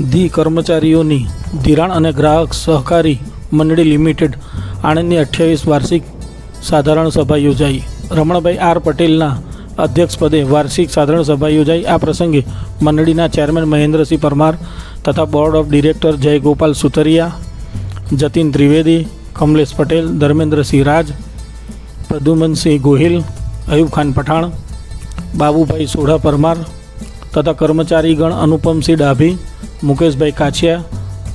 The કર્મચારીઓની ધિરાણ અને ગ્રાહક સહકારી મંડળી લિમિટેડ આણંદની અઠ્યાવીસ વાર્ષિક સાધારણ સભા યોજાઈ. રમણભાઈ આર પટેલના અધ્યક્ષપદે વાર્ષિક સાધારણ સભા યોજાઈ. આ પ્રસંગે મંડળીના ચેરમેન મહેન્દ્રસિંહ પરમાર તથા board of director Jaigopal Sutariya, Jatin Trivedi, Kamlesh Patel, Dharmendrasinh Raj, Pradyumansinh Gohil, Ayub Khan Pathan, Babubhai Sodha Parmar તથા કર્મચારીગણ અનુપમસિંહ ડાભી મુકેશભાઈ કાછિયા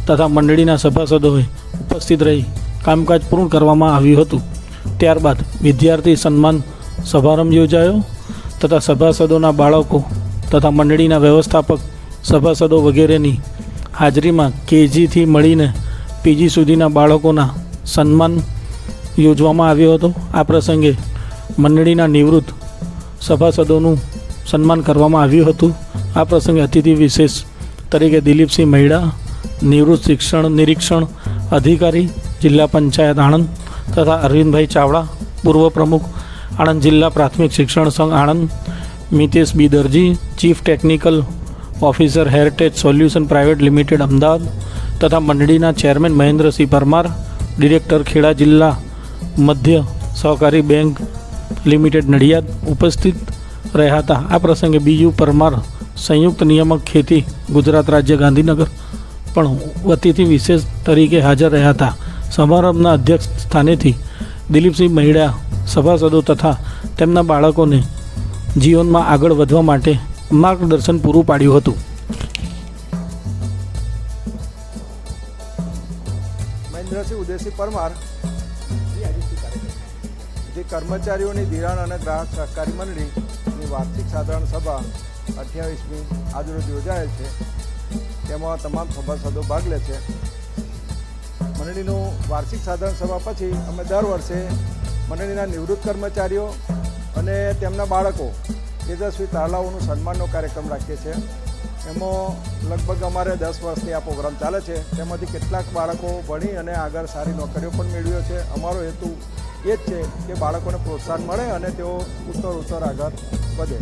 તથા મંડળીના સભાસદોએ ઉપસ્થિત રહી કામકાજ પૂર્ણ કરવામાં આવ્યું હતું. ત્યારબાદ વિદ્યાર્થી સન્માન સમારંભ યોજાયો તથા સભાસદોના બાળકો તથા મંડળીના વ્યવસ્થાપક સભાસદો વગેરેની હાજરીમાં કેજીથી મળીને પીજી સુધીના બાળકોના સન્માન યોજવામાં આવ્યો હતો. આ પ્રસંગે મંડળીના નિવૃત્ત સભાસદોનું સન્માન કરવામાં આવ્યું હતું. આ પ્રસંગે અતિથિ વિશેષ તરીકે દિલીપસિંહ મહિડા, નિવૃત્ત શિક્ષણ, નિરીક્ષણ અધિકારી, જિલ્લા પંચાયત આણંદ તથા અરવિંદભાઈ ચાવડા, પૂર્વ પ્રમુખ, આણંદ જિલ્લા પ્રાથમિક શિક્ષણ સંઘ Anand, Mitesh B Darji, chief technical officer heritage solution private limited Ahmedabad તથા મંડળીના ચેરમેન મહેન્દ્રસિંહ પરમાર, ડિરેક્ટર ખેડા જિલ્લા મધ્ય સહકારી બેંક લિમિટેડ નડિયાદ ઉપસ્થિત રહ્યા હતા. આ પ્રસંગે બીયુ પરમાર સંયુક્ત નિયામક ખેતી ગુજરાત રાજ્ય ગાંધીનગર. પણ અતિથિ વિશેષ તરીકે હાજર રહ્યા હતા. સમારંભના અધ્યક્ષ સ્થાનેથી દિલીપસિંહ મહિડા, સભાસદો તથા તેમના બાળકોને જીવનમાં આગળ વધવા માટે માર્ગદર્શન પૂરું પાડ્યું હતું. મહેન્દ્રસિંહ ઉદયસિંહ પરમાર, જે કર્મચારીઓની ધિરાણ અને ગ્રાહક સહકારી મંડળીની વાર્ષિક સાધારણ સભા અઠ્યાવીસમી આજરોજ યોજાયેલ છે. તેમાં તમામ સભાસદો ભાગ લે છે. મંડળીનું વાર્ષિક સાધારણ સભા પછી અમે દર વર્ષે મંડળીના નિવૃત્ત કર્મચારીઓ અને તેમના બાળકો તેજસ્વી તાલાઓનું સન્માનનો કાર્યક્રમ રાખીએ છીએ. એમાં લગભગ અમારે દસ વર્ષથી આ પ્રોગ્રામ ચાલે છે. તેમાંથી કેટલાક બાળકો ભણી અને આગળ સારી નોકરીઓ પણ મેળવ્યો છે. અમારો હેતુ એ જ છે કે બાળકોને પ્રોત્સાહન મળે અને તેઓ ઉત્તર ઉત્તર આગળ વધે.